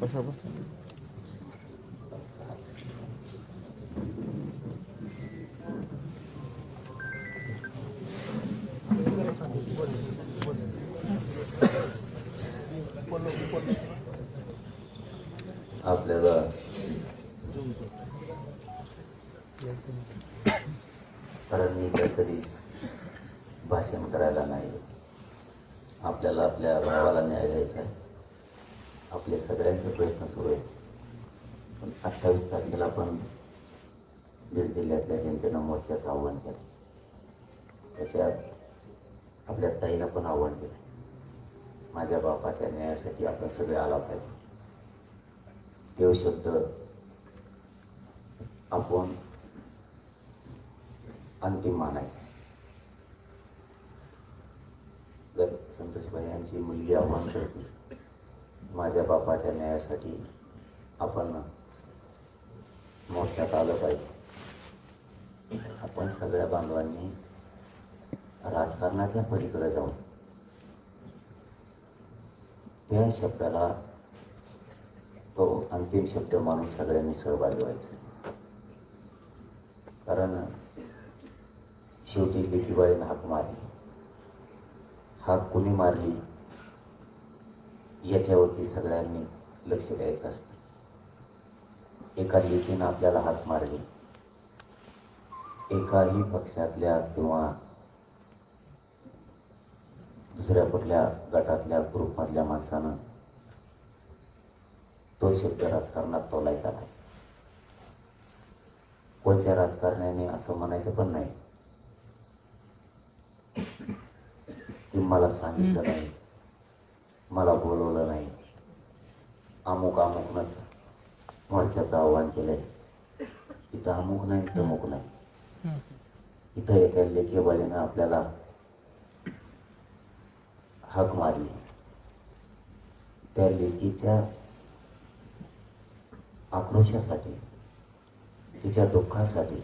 बसा बसा. आपल्याला कारण मी भाषण करायला नाही. आपल्याला आपल्या भावाला न्याय द्यायचा आहे. आपले सगळ्यांचे प्रयत्न सुरू आहेत. पण अठ्ठावीस तारखेला आपण बीड जिल्ह्यातल्या जनतेनं मोर्चाचं आव्हान केलं. त्याच्यात आपल्या ताईनं पण आव्हान केलं. माझ्या बापाच्या न्यायासाठी आपण सगळे आला पाहिजे. देव शब्द आपण अंतिम मानायचा जर संतोषबाई यांची मुलगी आव्हान करते माझ्या बापाच्या न्यायासाठी आपण मोर्चात आलं पाहिजे. आपण सगळ्या बांधवांनी राजकारणाच्या पलीकडे जाऊन त्या शब्दाला तो अंतिम शब्द मानून सगळ्यांनी सहभागी व्हायचा. कारण शेवटी लेकीबाईनं हाक मारली. हाक कुणी मारली? याच्यावरती सगळ्यांनी लक्ष द्यायचं असतं. एका लेकीनं आपल्याला हात मारली. एकाही पक्षातल्या किंवा दुसऱ्या कुठल्या गटातल्या ग्रुपमधल्या माणसानं तो शब्द राजकारणात तोलायचा नाही. कोणत्या राजकारण्याने असं म्हणायचं पण नाही. की मला सांगितलं नाही. मला बोलवलं नाही. अमुक अमुकनंच मोर्चाचं आव्हान केलंय. इथं अमुक नाही तमुक नाही. इथं एका लेखी आपल्याला हाक मारली. त्या लेकीच्या आक्रोशासाठी तिच्या दुःखासाठी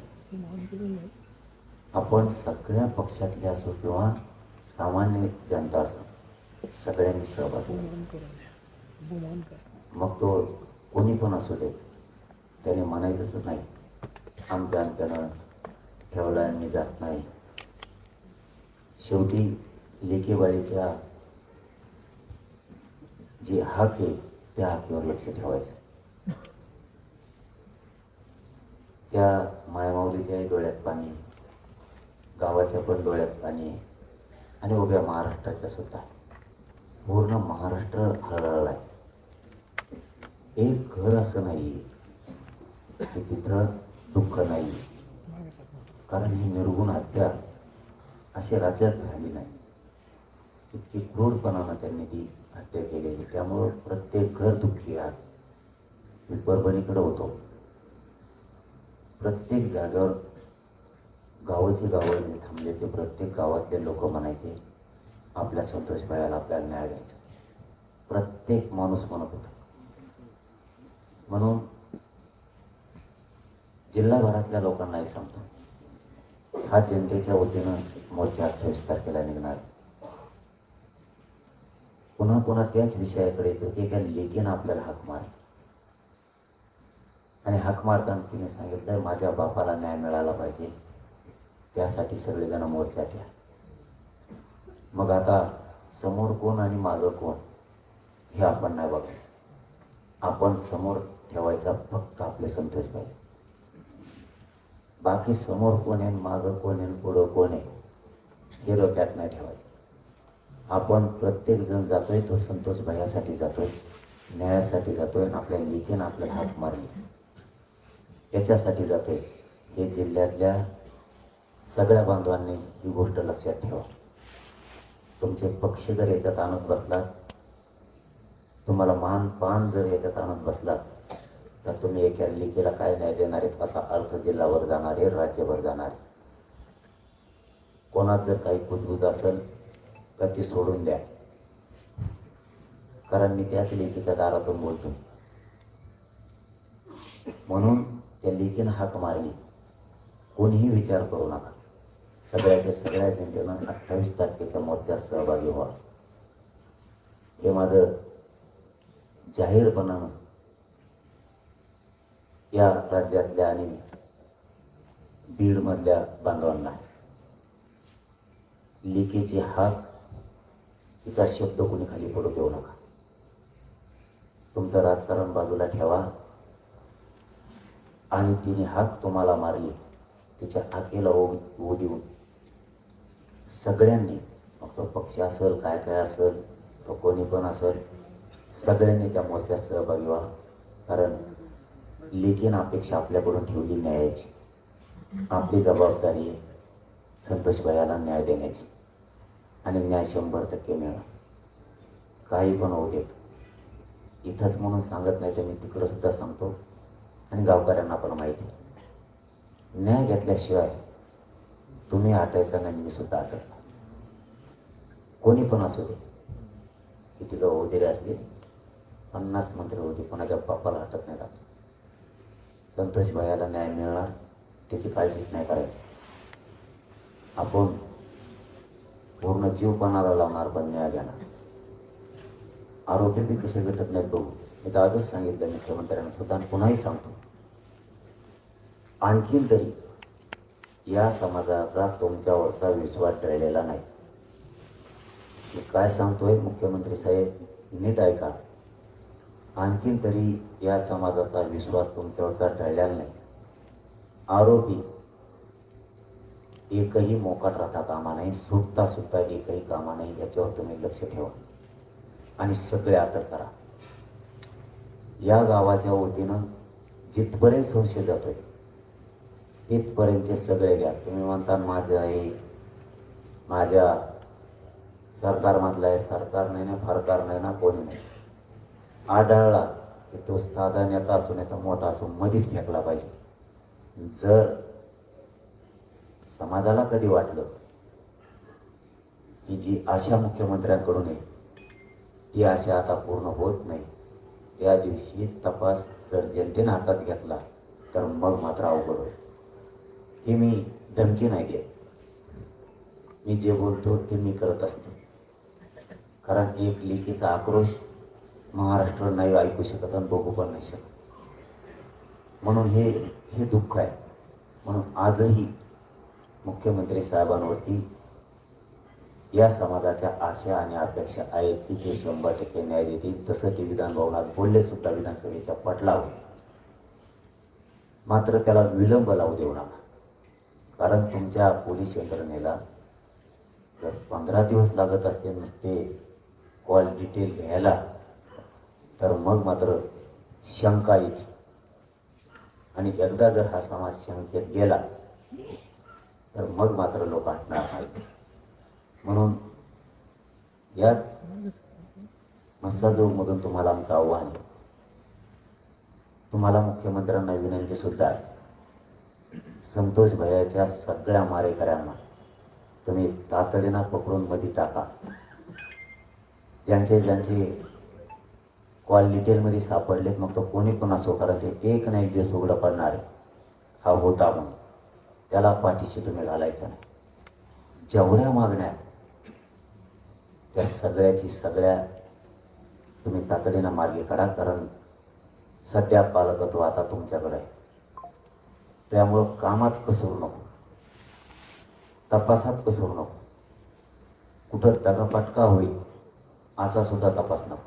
आपण सगळ्या पक्षातले असो किंवा सामान्य जनता असो सगळ्यांनी सहभागी. मग तो कोणी पण असू देत त्याने म्हणायचंच नाही. आमच्या आमच्यानं ठेवला मी जात नाही. शेवटी लेकीबाळीच्या जी हक आहे त्या हकीवर लक्ष ठेवायचं. त्या मायमाऊलीच्याही डोळ्यात पाणी गावाच्या पण डोळ्यात पाणी आणि उभ्या महाराष्ट्राच्या सुद्धा. पूर्ण महाराष्ट्र हरळला आहे एक घर असं नाही की तिथं दुःख नाही. कारण ही निर्गुण हत्या अशी राज्यात झाली नाही. इतकी क्रूरपणानं त्यांनी ती हत्या केलेली. त्यामुळं प्रत्येक घर दुःखी आज. मी परभणीकडे होतो. प्रत्येक जागेवर गावाचे गावं जे थांबले ते प्रत्येक गावातले लोक म्हणायचे आपल्या मिळायला आपल्याला न्याय घ्यायचा प्रत्येक माणूस म्हणत होता. म्हणून जिल्हाभरातल्या लोकांनाही सांगतो. हा जनतेच्या वतीनं मोर्चा अठ्ठावीस तारखेला निघणार. पुन्हा पुन्हा त्याच विषयाकडे येतो की एका लेकीनं आपल्याला हाक मार आणि हाक मारताना तिने सांगितलं माझ्या बापाला न्याय मिळाला पाहिजे. त्यासाठी सगळेजण मोर्चात या मग आता समोर कोण आणि मागं कोण हे आपण नाही बघायचं. आपण समोर ठेवायचा फक्त आपले संतोष पाहिजे बाकी समोर कोण आहे मागं कोण आहे पुढं कोण आहे हे डोक्यात नाही ठेवायचं. आपण प्रत्येक जण जातोय तो संतोष भयासाठी जातोय न्यायासाठी जातोय आणि आपल्या लिखेनं आपल्या हात मारली. याच्यासाठी जातोय. हे जिल्ह्यातल्या सगळ्या बांधवांनी ही गोष्ट लक्षात ठेवा. तुमचे पक्ष जर याच्यात आणत बसलात तुम्हाला मान पान जर याच्यात आणत बसलात तर तुम्ही एका लिखीला काय नाही देणार आहेत असा अर्थ जिल्हावर जाणार आहे राज्यभर जाणार आहे. कोणात जर काही कुजबुज असेल तर ती सोडून द्या. कारण मी त्याच लेखीच्या दारातून बोलतो. म्हणून त्या लेखीनं हाक मारली. कोणीही विचार करू नका. सगळ्याच्या सगळ्या जनतेनं अठ्ठावीस तारखेच्या मोर्चात सहभागी व्हा. हे माझं जाहीरपणानं या राज्यातल्या आणि बीडमधल्या बांधवांना. लिकेची हाक तिचा शब्द कोणी खाली पडू देऊ नका. तुमचं राजकारण बाजूला ठेवा. आणि तिने हाक तुम्हाला मारली तिच्या हाकेला ओ होऊ देऊन. सगळ्यांनी मग तो पक्ष असेल काय काय असेल तो कोणी पण असेल सगळ्यांनी त्या मोर्चात सहभागी व्हा. कारण लेखीन अपेक्षा आपल्याकडून ठेवली न्यायाची. आपली जबाबदारी आहे संतोष भयाला न्याय देण्याची. आणि न्याय शंभर टक्के मिळणार. काही पण होऊ देत. इथंच म्हणून सांगत नाही तर मी तिकडं सुद्धा सांगतो. आणि गावकऱ्यांना पण माहिती न्याय घेतल्याशिवाय तुम्ही आटायचा नाही मी सुद्धा आटत कोणी पण असू दे. किती लोक वगैरे असले पन्नास मंत्री होते कोणाच्या बापाला हटत नाही राहत संतोष भायाला न्याय मिळणार त्याची काळजीच नाही करायची. आपण पूर्ण जीव कोणाला लावणार पण न्याय घेणार. आरोपी बी कसे भेटत नाहीत बघू. मी तर आजच सांगितलं मुख्यमंत्र्यांना सुद्धा पुन्हाही सांगतो. आणखीन तरी या समाजाचा तुमच्यावरचा विश्वास टळलेला नाही. मी काय सांगतोय मुख्यमंत्री साहेब नीट ऐका. आणखीन तरी या समाजाचा विश्वास तुमच्यावरचा टळलेला नाही. आरोपी एकही मोकाट राहता कामा नाही सुटता सुटता एकही कामा नाही याच्यावर तुम्ही लक्ष ठेवा. आणि सगळे अटक करा. या गावाच्या वतीनं जिथपर्यंत संशय जातोय तिथपर्यंतचे सगळे घ्या. तुम्ही म्हणता माझं आहे. माझ्या सरकारमधला आहे. सरकार नाही ना फारकार नाही ना कोणी नाही. आढळला की तो साधा नेता असून नाही तर मोठा असून मधीच फेकला पाहिजे. जर समाजाला कधी वाटलं की जी आशा मुख्यमंत्र्यांकडून आहे ती आशा आता पूर्ण होत नाही. त्या दिवशी तपास जर जनतेनं हातात घेतला तर मग मात्र अवघड होईल. हे मी धमकी नाही देत. मी जे बोलतो ते मी करत असतो. कारण एक लेखीचा आक्रोश महाराष्ट्र नाही ऐकू शकत आणि बघू पण नाही शकत. म्हणून हे हे दुःख आहे. म्हणून आजही मुख्यमंत्री साहेबांवरती या समाजाच्या आशा आणि अपेक्षा आहेत की ते शंभर टक्के न्याय देतील. तसं ते विधान भवनात बोलले सुद्धा विधानसभेच्या पटलावर. मात्र त्याला विलंब लावू देऊ नका. कारण तुमच्या पोलीस यंत्रणेला जर पंधरा दिवस लागत असते नुसते कॉल डिटेल घ्यायला तर मग मात्र शंका येते. आणि एकदा जर हा समाज शंकेत गेला तर मग मात्र लोक हटणार नाहीत. म्हणून याच मस्साजोगमधून तुम्हाला आमचं आव्हान आहे. तुम्हाला मुख्यमंत्र्यांना विनंतीसुद्धा आहे. संतोष भैयाच्या सगळ्या मारेकऱ्यांना तुम्ही तातडीनं पकडून मध्ये टाका. ज्यांचे ज्यांचे कॉल डिटेलमध्ये सापडलेत मग तो कोणी पण असो कारण ते एक ना एक दिवस उघडं पडणार आहे. हा होता म्हणून. त्याला पाठीशी तुम्ही घालायचं नाही. जेवढ्या मागण्या त्या सगळ्याची सगळ्या तुम्ही तातडीनं मार्गी काढा कारण सध्या पालकत्व आता तुमच्याकडे आहे. त्यामुळं कामात कसरू नको. तपासात कसरू नको. कुठं तगापाटका होईल असा सुद्धा तपास नको.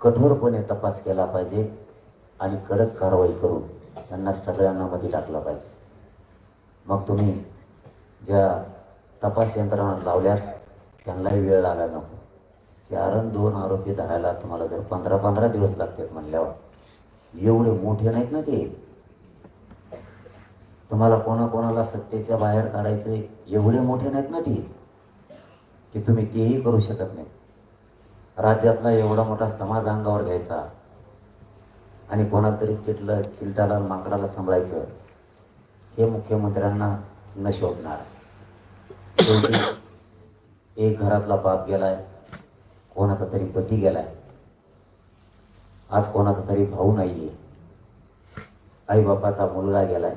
कठोरपणे तपास केला पाहिजे आणि कडक कारवाई करून त्यांना सगळ्यांना मध्ये टाकला पाहिजे. मग तुम्ही ज्या तपास यंत्रणा लावल्यात त्यांनाही वेळ लागायला नको. चारण दोन आरोपी धरायला तुम्हाला जर पंधरा पंधरा दिवस लागतात म्हणल्यावर एवढे मोठे नाहीत ना ते. तुम्हाला कोणाकोणाला सत्तेच्या बाहेर काढायचे एवढे मोठे नाहीत ना ते की तुम्ही तेही करू शकत नाही राज्यातला एवढा मोठा समाज अंगावर घ्यायचा आणि कोणातरी चिटलं चिलटाला माकडाला सांभाळायचं हे मुख्यमंत्र्यांना न शोभणार. एक घरातला बाप गेलाय कोणाचा तरी पती गेलाय. आज कोणाचा तरी भाऊ नाही आई बापाचा मुलगा गेलाय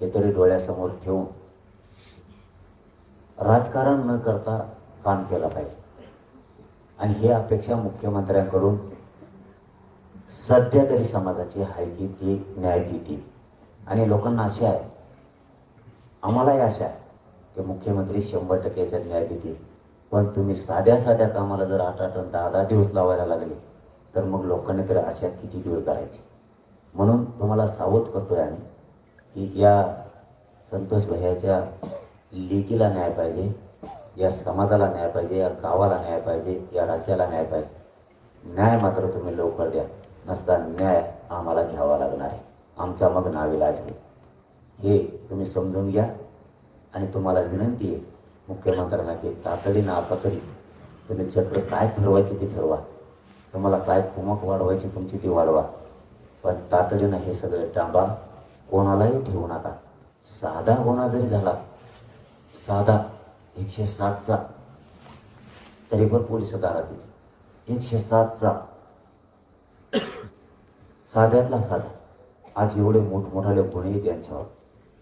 हे तरी डोळ्यासमोर ठेवून राजकारण न करता काम केलं पाहिजे. आणि ही अपेक्षा मुख्यमंत्र्यांकडून सध्या तरी समाजाची आहे की ती न्याय देतील. आणि लोकांना आशा आहे आम्हालाही आशा आहे की मुख्यमंत्री शंभर टक्के न्याय देतील. पण तुम्ही साध्या साध्या कामाला जर आठ आठ दहा दहा दिवस लावायला लागले तर मग लोकांनी तर अशा किती दिवस धरायचे. म्हणून तुम्हाला सावध करतो आहे आम्ही की या संतोष भैयाच्या लेकीला न्याय पाहिजे या समाजाला न्याय पाहिजे या गावाला न्याय पाहिजे या राज्याला न्याय पाहिजे. न्याय मात्र तुम्ही लवकर द्या नसता न्याय आम्हाला घ्यावा लागणार आहे. आमचा मग नाविलाज होईल हे तुम्ही समजून घ्या आणि तुम्हाला विनंती आहे मुख्यमंत्र्यांना की तातडीनं आता तरी तुम्ही चक्र काय ठरवायचे ते ठरवा. तुम्हाला काय कुमक वाढवायची तुमची ती वाढवा. पण तातडीनं हे सगळे डांबा कोणालाही ठेवू नका. साधा गुन्हा जरी झाला साधा एकशे सातचा तरी पण पोलीस दारात येते एकशे सातचा. साध्यातला साधा. आज एवढे मोठमोठाले गुन्हे आहेत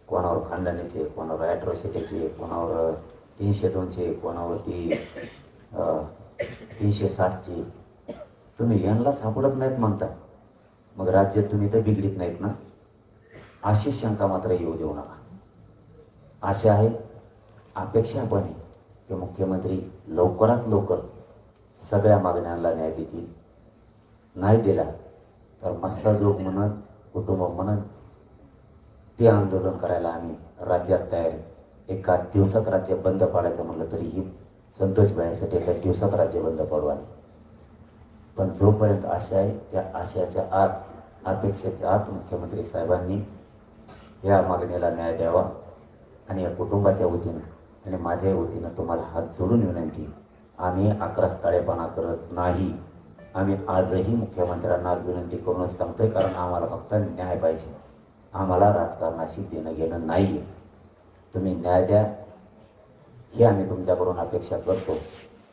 कोणावर खांडण्याचे कोणावर ॲट्रॉसिटीचे कोणावर तीनशे दोनशे कोणावरती तीनशे सातची. तुम्ही यांना सापडत नाहीत म्हणता मग राज्यात तुम्ही तर बिघडीत नाहीत ना? अशी शंका मात्र येऊ देऊ नका. आशा आहे अपेक्षा पण आहे की मुख्यमंत्री लवकरात लवकर सगळ्या मागण्यांना न्याय देतील. नाही दिला तर मस्साजोग म्हणत कुटुंब म्हणत ते आंदोलन करायला आम्ही राज्यात तयार एका दिवसात राज्य बंद पाडायचं म्हणलं तरीही संतोष भयासाठी एका दिवसात राज्य बंद पाडू आम्ही पण जोपर्यंत आशा आहे त्या आशयाच्या आत अपेक्षेच्या आत मुख्यमंत्री साहेबांनी या मागणीला न्याय द्यावा आणि या कुटुंबाच्या वतीनं आणि माझ्याही वतीनं तुम्हाला हात जोडून विनंती आम्ही अकरा ताळेपणा करत नाही. आम्ही आजही मुख्यमंत्र्यांना विनंती करूनच सांगतोय कारण आम्हाला फक्त न्याय पाहिजे. आम्हाला राजकारणाशी देणं घेणं नाही आहे तुम्ही न्याय द्या. ही आम्ही तुमच्याकडून अपेक्षा करतो.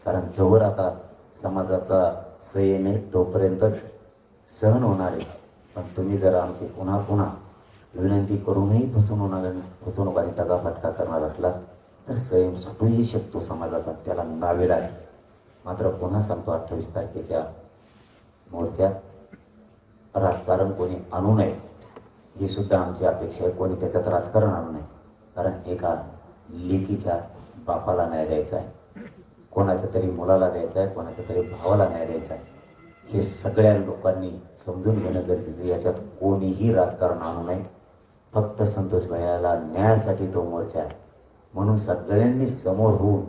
कारण जवळ आता समाजाचा संयम आहे तोपर्यंतच सहन होणार. आहे पण तुम्ही जर आमची पुन्हा पुन्हा विनंती करूनही फसवणूक फसवणूक आणि दगाफटका करणार असलात तर संयम सुटूही शकतो समाजाचा त्याला नावेलाज. मात्र पुन्हा सांगतो अठ्ठावीस तारखेच्या मोर्चात राजकारण कोणी आणू नये ही सुद्धा आमची अपेक्षा आहे. कोणी त्याच्यात राजकारण आणू नये कारण एका लेकीच्या बापाला न्याय द्यायचा आहे. कोणाच्या तरी मुलाला द्यायचा आहे कोणाच्या तरी भावाला न्याय द्यायचा आहे. हे सगळ्या लोकांनी समजून घेणं गरजेचं आहे. याच्यात कोणीही राजकारण आणू नये. फक्त संतोष भैयाला न्यायासाठी तो मोर्चा आहे. म्हणून सगळ्यांनी समोर होऊन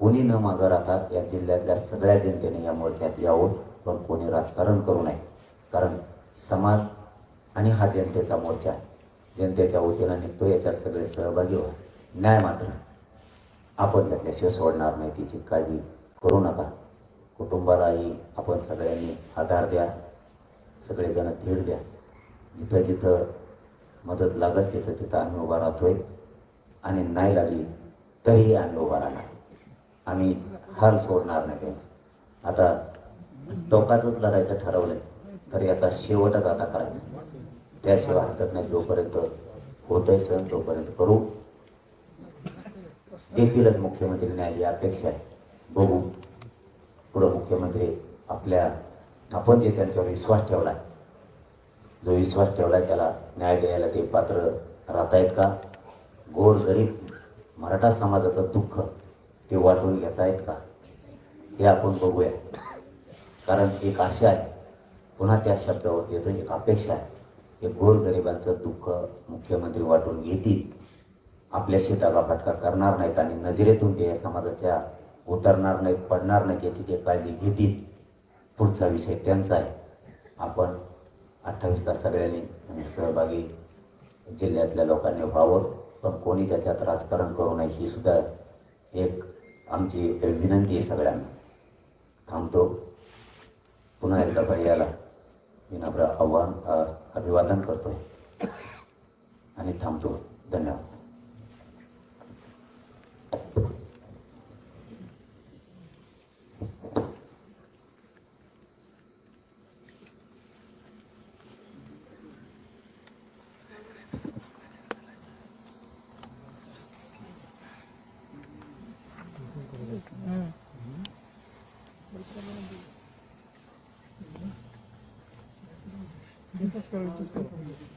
कोणी न मागं राहता या जिल्ह्यातल्या सगळ्या जनतेने या मोर्चात यावं पण कोणी राजकारण करू नये. कारण समाज आणि हा जनतेचा मोर्चा आहे. जनतेच्या वतीनं निघतो. याच्यात सगळे सहभागी व्हा. न्याय मात्र. आपण त्यातल्याशिवाय सोडणार नाही. तिची काळजी करू नका. कुटुंबालाही आपण सगळ्यांनी आधार द्या. सगळेजण धीर द्या. जिथं जिथं मदत लागत तिथं तिथं आम्ही उभा राहतोय. आणि नाही लागली तरीही आम्ही उभा राहणार. आम्ही हार सोडणार नाही त्यांचं. आता टोकाचंच लढायचं ठरवलंय तर याचा शेवटच आता करायचा. त्याशिवाय हरकत नाही. जोपर्यंत होतंय सण तोपर्यंत करू. येथीलच मुख्यमंत्री न्याय या अपेक्षा आहे. बघू. पुढं मुख्यमंत्री आपल्या आपण जे त्यांच्यावर विश्वास ठेवला जो विश्वास ठेवला त्याला न्याय द्यायला ते पात्र राहतायत का? गोर गरीब मराठा समाजाचं दुःख ते वाटून घेतायत का? हे आपण बघूया. कारण एक आशा आहे पुन्हा त्या शब्दावरती येतो एक अपेक्षा आहे. की गोरगरिबांचं दुःख मुख्यमंत्री वाटून घेतील. आपल्या शेताला फटका करणार नाहीत आणि नजरेतून ते या समाजाच्या उतरणार नाहीत पडणार नाहीत याची ते काळजी घेतील. पुढचा विषय त्यांचा आहे. आपण अठ्ठावीसला सगळ्यांनी सहभागी जिल्ह्यातल्या लोकांनी व्हावं पण कोणी त्याच्यात राजकारण करू नये ही सुद्धा एक आमची विनंती आहे सगळ्यांना. थांबतो. पुन्हा एकदा भैयाला विनम्र आव्हान अभिवादन करतो आणि थांबतो. धन्यवाद. 嗯。